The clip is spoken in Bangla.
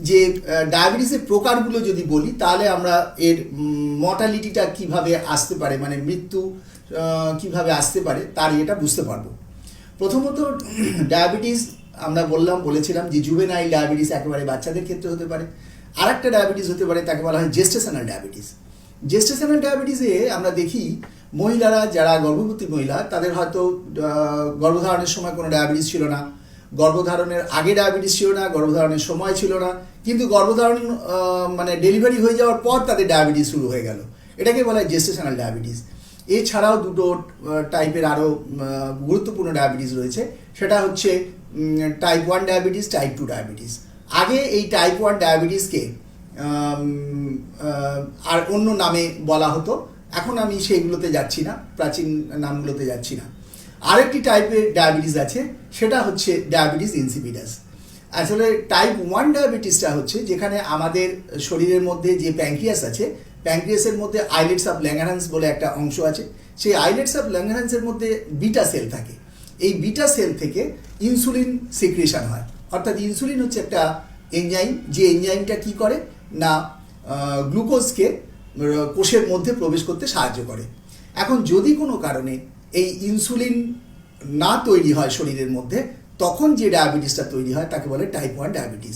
যে ডায়াবেটিসের প্রকারগুলো যদি বলি, তাহলে আমরা এর মর্টালিটিটা কীভাবে আসতে পারে মানে মৃত্যু কীভাবে আসতে পারে, তার এটা বুঝতে পারব। প্রথমত ডায়াবেটিস আমরা বললাম, বলেছিলাম যে জুভেনাইল ডায়াবেটিস একেবারে বাচ্চাদের ক্ষেত্রে হতে পারে। আর একটা ডায়াবেটিস হতে পারে, তাকে বলা হয় জেস্টেশনাল ডায়াবেটিস জেস্টেশনাল ডায়াবেটিসে আমরা দেখি, মহিলারা যারা গর্ভবতী মহিলা, তাদের হয়তো গর্ভধারণের সময় কোনো ডায়াবেটিস ছিল না। গর্ভধারণের আগে ডায়াবেটিস ছিল না, গর্ভধারণের সময় ছিল না, কিন্তু গর্ভধারণ মানে ডেলিভারি হয়ে যাওয়ার পর তাদের ডায়াবেটিস শুরু হয়ে গেল। এটাকে বলা হয় জেস্টেশনাল ডায়াবেটিস। এছাড়াও দুটো টাইপের আরও গুরুত্বপূর্ণ ডায়াবেটিস রয়েছে। সেটা হচ্ছে type one diabetes type two diabetes. আগে এই টাইপ ওয়ান ডায়াবেটিসকে আর অন্য নামে বলা হতো। এখন আমি সেইগুলোতে যাচ্ছি না, প্রাচীন নামগুলোতে যাচ্ছি না। আরেকটি টাইপের ডায়াবেটিস আছে, সেটা হচ্ছে ডায়াবেটিস ইনসিপিডাস আসলে টাইপ ওয়ান ডায়াবেটিসটা হচ্ছে যেখানে আমাদের শরীরের মধ্যে যে প্যাঙ্ক্রিয়াস আছে প্যাঙ্ক্রিয়াসের মধ্যে আইলেটস অফ ল্যাঙ্গারান্স বলে একটা অংশ আছে। সেই আইলেটস অফ ল্যাঙ্গারান্সের মধ্যে বিটা সেল থাকে। এই বিটা সেল থেকে ইনসুলিন সিক্রেশন হয়। অর্থাৎ ইনসুলিন হচ্ছে একটা এনজাইম যে এনজাইমটা কি করে? না গ্লুকোজকে কোষের মধ্যে প্রবেশ করতে সাহায্য করে। এখন যদি কোনো কারণে এই ইনসুলিন না তৈরি হয় শরীরের মধ্যে, তখন যে ডায়াবেটিসটা তৈরি হয়, তাকে বলে টাইপ ওয়ান ডায়াবেটিস